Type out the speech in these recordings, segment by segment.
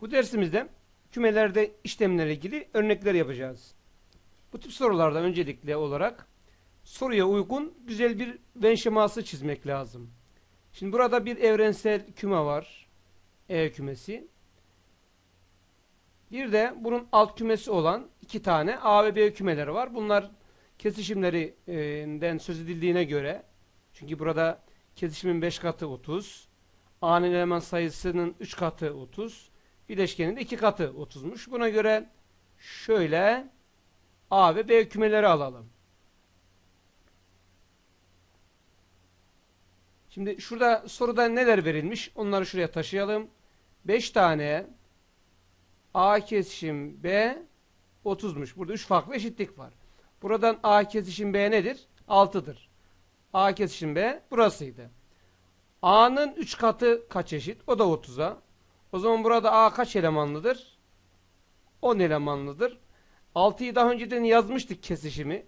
Bu dersimizde kümelerde işlemlerle ilgili örnekler yapacağız. Bu tip sorularda öncelikle olarak soruya uygun güzel bir Venn şeması çizmek lazım. Şimdi burada bir evrensel küme var. E kümesi. Bir de bunun alt kümesi olan iki tane A ve B kümeleri var. Bunlar kesişimlerinden söz edildiğine göre çünkü burada kesişimin 5 katı 30, A'nın eleman sayısının 3 katı 30, bileşkenin de 2 katı 30'muş. Buna göre şöyle A ve B kümeleri alalım. Şimdi şurada soruda neler verilmiş? Onları şuraya taşıyalım. 5 tane A kesişim B 30'muş. Burada 3 farklı eşitlik var. Buradan A kesişim B nedir? 6'dır. A kesişim B burasıydı. A'nın 3 katı kaç eşit? O da 30'a. O zaman burada A kaç elemanlıdır? 10 elemanlıdır. 6'yı daha önceden yazmıştık kesişimi.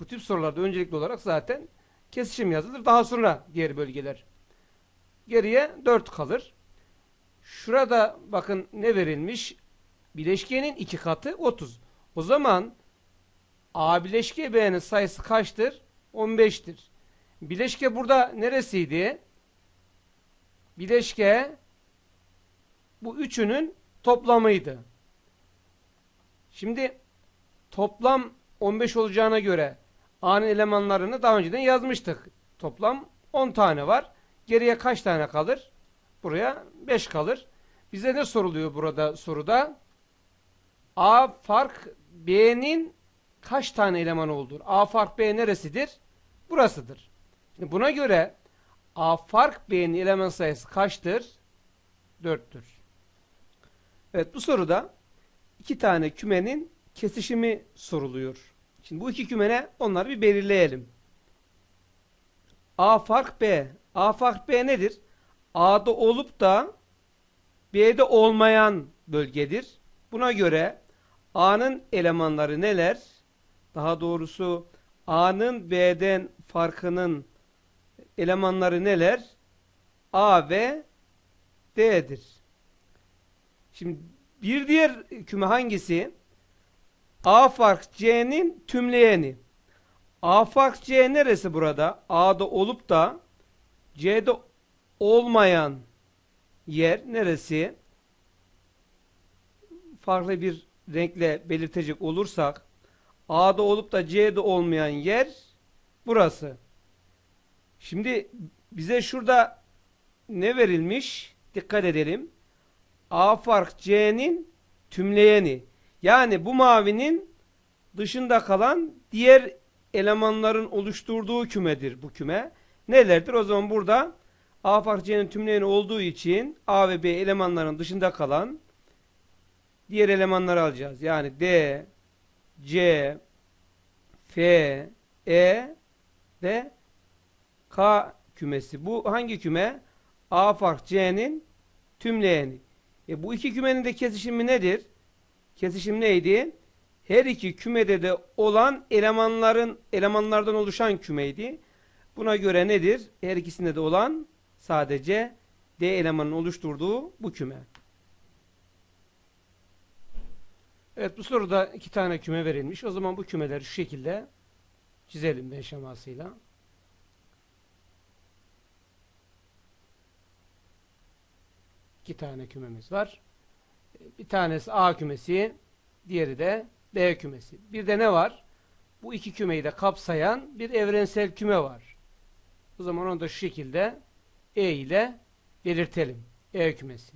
Bu tip sorularda öncelikli olarak zaten kesişim yazılır. Daha sonra diğer bölgeler. Geriye 4 kalır. Şurada bakın ne verilmiş? Bileşkenin 2 katı 30. O zaman A bileşke B'nin sayısı kaçtır? 15'tir. Bileşke burada neresiydi? Bileşke bu üçünün toplamıydı. Şimdi toplam 15 olacağına göre A'nın elemanlarını daha önceden yazmıştık. Toplam 10 tane var. Geriye kaç tane kalır? Buraya 5 kalır. Bize ne soruluyor burada soruda? A fark B'nin kaç tane eleman olduğu. A fark B neresidir? Burasıdır. Şimdi buna göre A fark B'nin eleman sayısı kaçtır? 4'tür. Evet bu soruda iki tane kümenin kesişimi soruluyor. Şimdi bu iki kümene onları bir belirleyelim. A fark B. A fark B nedir? A'da olup da B'de olmayan bölgedir. Buna göre A'nın elemanları neler? Daha doğrusu A'nın B'den farkının elemanları neler? A ve D'dir. Şimdi bir diğer küme hangisi? A fark C'nin tümleyeni. A fark C neresi burada? A'da olup da C'de olmayan yer neresi? Farklı bir renkle belirtecek olursak A'da olup da C'de olmayan yer burası. Şimdi bize şurada ne verilmiş? Dikkat edelim. A fark C'nin tümleyeni. Yani bu mavinin dışında kalan diğer elemanların oluşturduğu kümedir bu küme. Nelerdir? O zaman burada A fark C'nin tümleyeni olduğu için A ve B elemanların dışında kalan diğer elemanları alacağız. Yani D, C, F, E ve K kümesi. Bu hangi küme? A fark C'nin tümleyeni. E bu iki kümenin de kesişimi nedir? Kesişim neydi? Her iki kümede de olan elemanların elemanlardan oluşan kümeydi. Buna göre nedir? Her ikisinde de olan sadece D elemanın oluşturduğu bu küme. Evet bu soruda iki tane küme verilmiş. O zaman bu kümeleri şu şekilde çizelim ben şemasıyla. İki tane kümemiz var. Bir tanesi A kümesi, diğeri de B kümesi. Bir de ne var? Bu iki kümeyi de kapsayan bir evrensel küme var. O zaman onu da şu şekilde E ile belirtelim. E kümesi.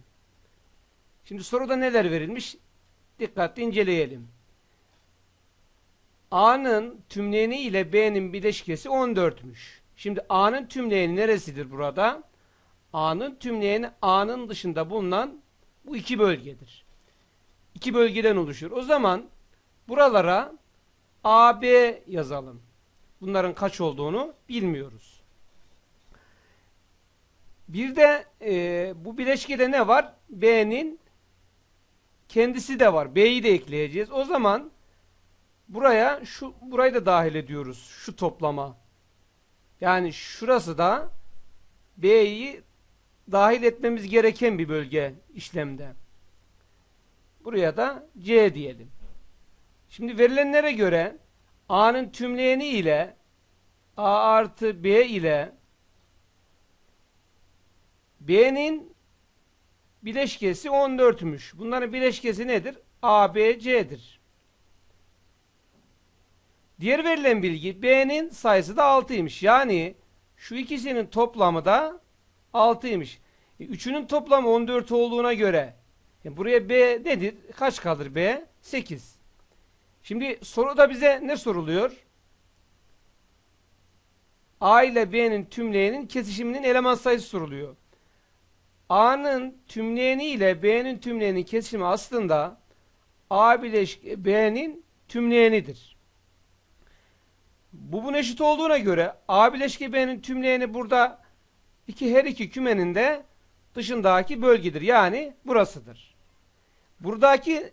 Şimdi soruda neler verilmiş? Dikkatli inceleyelim. A'nın tümleyeni ile B'nin bileşkesi 14'müş. Şimdi A'nın tümleyeni neresidir burada? A'nın tümleyeni A'nın dışında bulunan bu iki bölgedir. İki bölgeden oluşur. O zaman buralara AB yazalım. Bunların kaç olduğunu bilmiyoruz. Bir de e, bu bileşkede ne var? B'nin kendisi de var. B'yi de ekleyeceğiz. O zaman buraya şu burayı da dahil ediyoruz. Şu toplama. Yani şurası da B'yi dahil etmemiz gereken bir bölge işlemde. Buraya da C diyelim. Şimdi verilenlere göre A'nın tümleyeni ile A artı B ile B'nin bileşkesi 14'müş. Bunların bileşkesi nedir? A, B, C'dir. Diğer verilen bilgi B'nin sayısı da 6'ymış. Yani şu ikisinin toplamı da 6'ymış. E, üçünün toplamı 14 olduğuna göre e, buraya B nedir? Kaç kalır B? 8. Şimdi soruda bize ne soruluyor? A ile B'nin tümleyenin kesişiminin eleman sayısı soruluyor. A'nın tümleyeni ile B'nin tümleyenin kesişimi aslında A bileşik B'nin tümleyenidir. Bu bunun eşit olduğuna göre A bileşke B'nin tümleyeni burada iki her iki kümenin de dışındaki bölgedir. Yani burasıdır. Buradaki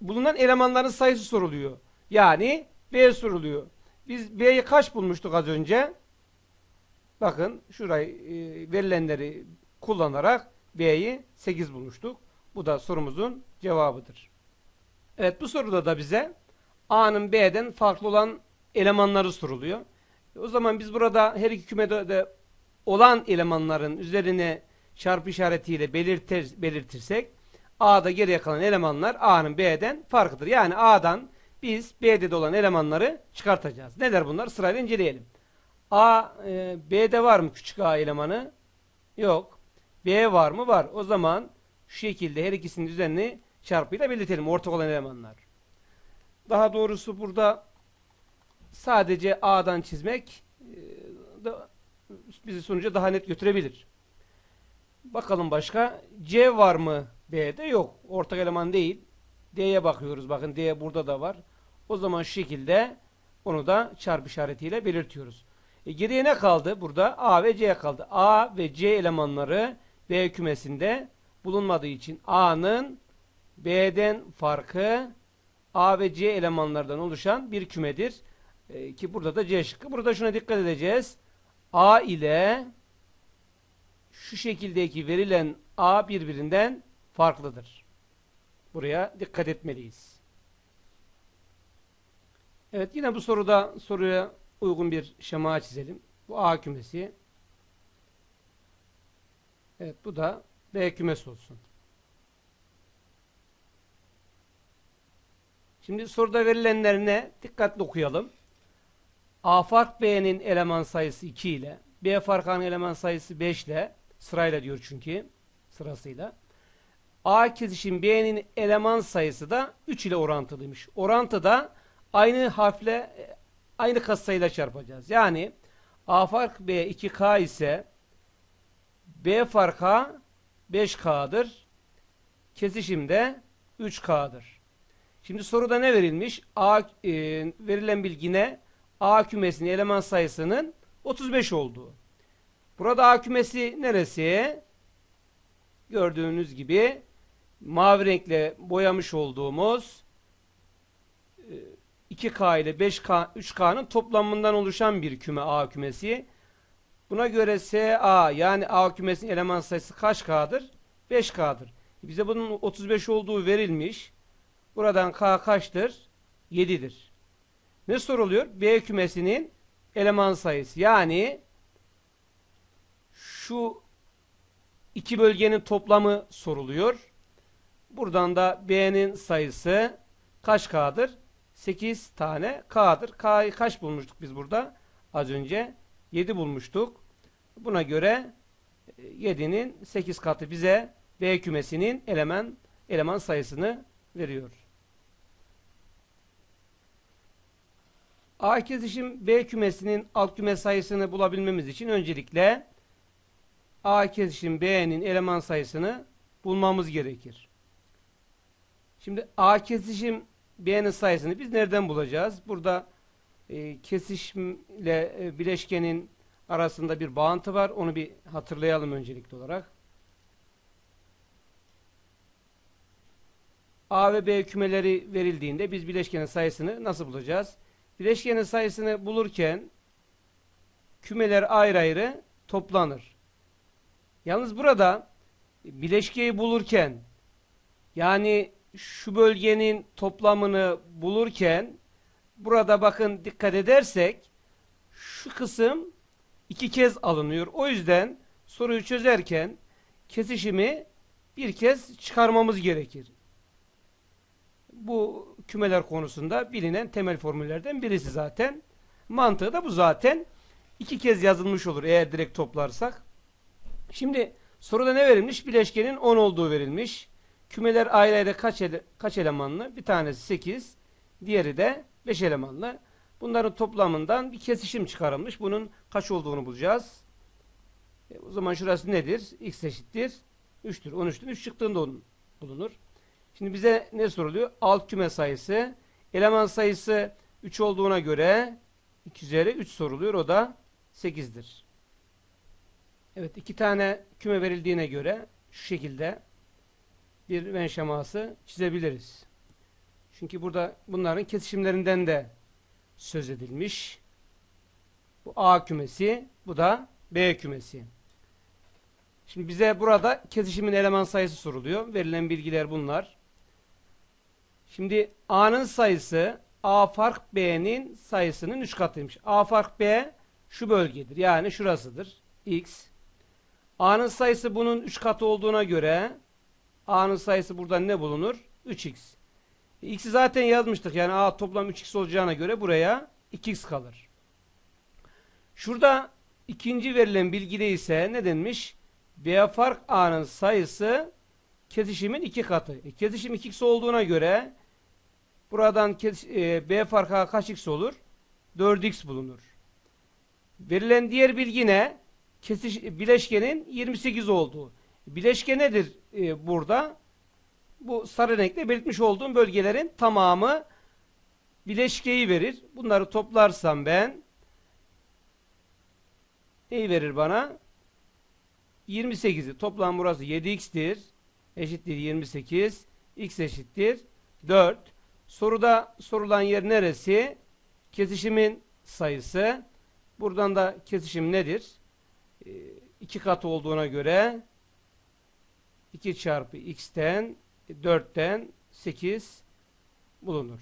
bulunan elemanların sayısı soruluyor. Yani B soruluyor. Biz B'yi kaç bulmuştuk az önce? Bakın şurayı e, verilenleri kullanarak B'yi 8 bulmuştuk. Bu da sorumuzun cevabıdır. Evet bu soruda da bize A'nın B'den farklı olan elemanları soruluyor. O zaman biz burada her iki kümede de olan elemanların üzerine çarpı işaretiyle belirtir, belirtirsek A'da geriye kalan elemanlar A'nın B'den farkıdır. Yani A'dan biz B'de de olan elemanları çıkartacağız. Neler bunlar? Sırayla inceleyelim. A, e, B'de var mı küçük A elemanı? Yok. B var mı? Var. O zaman şu şekilde her ikisinin üzerine çarpıyla belirtelim ortak olan elemanlar. Daha doğrusu burada sadece A'dan çizmek e, bizi sonuca daha net götürebilir. Bakalım başka. C var mı B'de? Yok. Ortak eleman değil. D'ye bakıyoruz. Bakın D burada da var. O zaman şu şekilde onu da çarpı işaretiyle belirtiyoruz. E geriye ne kaldı? Burada A ve C kaldı. A ve C elemanları B kümesinde bulunmadığı için A'nın B'den farkı A ve C elemanlardan oluşan bir kümedir. E, ki burada da C şıkkı. Burada şuna dikkat edeceğiz. A ile şu şekildeki verilen A birbirinden farklıdır. Buraya dikkat etmeliyiz. Evet yine bu soruda soruya uygun bir şema çizelim. Bu A kümesi. Evet bu da B kümesi olsun. Şimdi soruda verilenlerine dikkatli okuyalım. A fark B'nin eleman sayısı 2 ile B fark A'nın eleman sayısı 5 ile sırayla diyor çünkü sırasıyla. A kesişim B'nin eleman sayısı da 3 ile orantılıymış. Orantıda aynı harfle aynı katsayıyla çarpacağız. Yani A fark B 2K ise B fark A 5K'dır. Kesişimde 3K'dır. Şimdi soruda ne verilmiş? A e, verilen bilgi ne? A kümesinin eleman sayısının 35 olduğu. Burada A kümesi neresi? Gördüğünüz gibi mavi renkle boyamış olduğumuz 2K ile 5K, 3K'nın toplamından oluşan bir küme A kümesi. Buna göre SA yani A kümesinin eleman sayısı kaç K'dır? 5K'dır. Bize bunun 35 olduğu verilmiş. Buradan K kaçtır? 7'dir. Ne soruluyor? B kümesinin eleman sayısı. Yani şu iki bölgenin toplamı soruluyor. Buradan da B'nin sayısı kaç K'dır? 8 tane K'dır. K'yı kaç bulmuştuk biz burada? Az önce 7 bulmuştuk. Buna göre 7'nin 8 katı bize B kümesinin eleman eleman sayısını veriyor. A kesişim B kümesinin alt küme sayısını bulabilmemiz için öncelikle A kesişim B'nin eleman sayısını bulmamız gerekir. Şimdi A kesişim B'nin sayısını biz nereden bulacağız? Burada e, kesişimle e, bileşkenin arasında bir bağıntı var. Onu bir hatırlayalım öncelikli olarak. A ve B kümeleri verildiğinde biz bileşkenin sayısını nasıl bulacağız? Bileşkenin sayısını bulurken kümeler ayrı ayrı toplanır. Yalnız burada bileşkeyi bulurken yani şu bölgenin toplamını bulurken burada bakın dikkat edersek şu kısım iki kez alınıyor. O yüzden soruyu çözerken kesişimi bir kez çıkarmamız gerekir. Bu kümeler konusunda bilinen temel formüllerden birisi zaten. Mantığı da bu zaten. iki kez yazılmış olur eğer direkt toplarsak. Şimdi soruda ne verilmiş? Bileşkenin 10 olduğu verilmiş. Kümeler ayrı ayrı kaç, ele- kaç elemanlı? Bir tanesi 8, diğeri de 5 elemanlı. Bunların toplamından bir kesişim çıkarılmış. Bunun kaç olduğunu bulacağız. E, o zaman şurası nedir? X eşittir 3'tür. 13'tün 3 çıktığında onun bulunur. Şimdi bize ne soruluyor? Alt küme sayısı. Eleman sayısı 3 olduğuna göre 2 üzeri 3 soruluyor. O da 8'dir. Evet iki tane küme verildiğine göre şu şekilde bir ven şeması çizebiliriz. Çünkü burada bunların kesişimlerinden de söz edilmiş. Bu A kümesi, bu da B kümesi. Şimdi bize burada kesişimin eleman sayısı soruluyor. Verilen bilgiler bunlar. Şimdi A'nın sayısı A fark B'nin sayısının 3 katıymış. A fark B şu bölgedir. Yani şurasıdır. X. A'nın sayısı bunun 3 katı olduğuna göre A'nın sayısı burada ne bulunur? 3x. E, X'i zaten yazmıştık. Yani A toplam 3x olacağına göre buraya 2x kalır. Şurada ikinci verilen bilgide ise ne denmiş? B fark A'nın sayısı kesişimin 2 katı. E, kesişim 2x olduğuna göre buradan e, B fark A kaç x olur? 4x bulunur. Verilen diğer bilgi ne? Kesiş, bileşkenin 28 olduğu. Bileşke nedir e, burada? Bu sarı renkle belirtmiş olduğum bölgelerin tamamı bileşkeyi verir. Bunları toplarsam ben neyi verir bana? 28'i. Toplam burası 7x'tir. Eşittir 28. x eşittir 4. Soruda sorulan yer neresi? Kesişimin sayısı. Buradan da kesişim nedir? 2 katı olduğuna göre 2 çarpı x'ten 4'ten 8 bulunur.